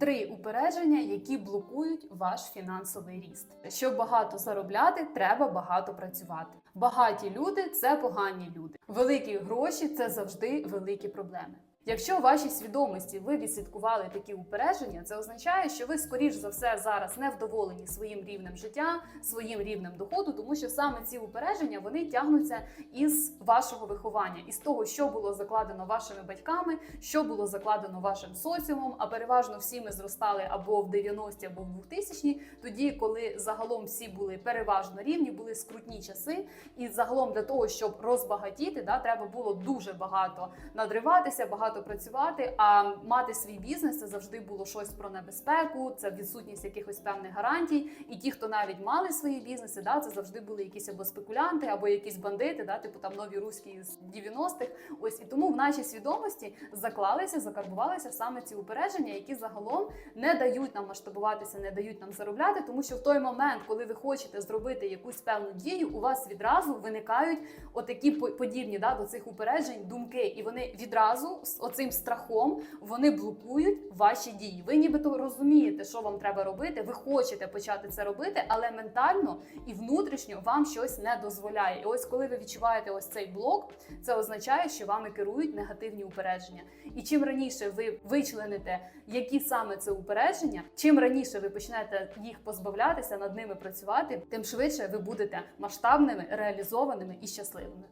Три упередження, які блокують ваш фінансовий ріст. Щоб багато заробляти, треба багато працювати. Багаті люди це погані люди. Великі гроші це завжди великі проблеми. Якщо у вашій свідомості ви відслідкували такі упередження, це означає, що ви скоріш за все зараз не вдоволені своїм рівнем життя, своїм рівнем доходу, тому що саме ці упередження вони тягнуться із вашого виховання, із того, що було закладено вашими батьками, що було закладено вашим соціумом. А переважно всі ми зростали або в 90-ті, або в 2000-ті, тоді, коли загалом всі були переважно рівні, були скрутні часи, і загалом для того, щоб розбагатіти, да, треба було дуже багато надриватися, багато працювати. А мати свій бізнес це завжди було щось про небезпеку, це відсутність якихось певних гарантій. І ті, хто навіть мали свої бізнеси, да, це завжди були якісь або спекулянти, або якісь бандити, да, типу там нові руські з 90-х. Ось і тому в нашій свідомості заклалися, закарбувалися саме ці упередження, які загалом не дають нам масштабуватися, не дають нам заробляти, тому що в той момент, коли ви хочете зробити якусь певну дію, у вас відразу виникають отакі по- подібні да, до цих упереджень думки, і вони відразу оцим страхом вони блокують ваші дії. Ви нібито розумієте, що вам треба робити. Ви хочете почати це робити, але ментально і внутрішньо вам щось не дозволяє. І ось коли ви відчуваєте ось цей блок, це означає, що вами керують негативні упередження. І чим раніше ви вичлените, які саме це упередження, чим раніше ви почнете їх позбавлятися, над ними працювати, тим швидше ви будете масштабними, реалізованими і щасливими.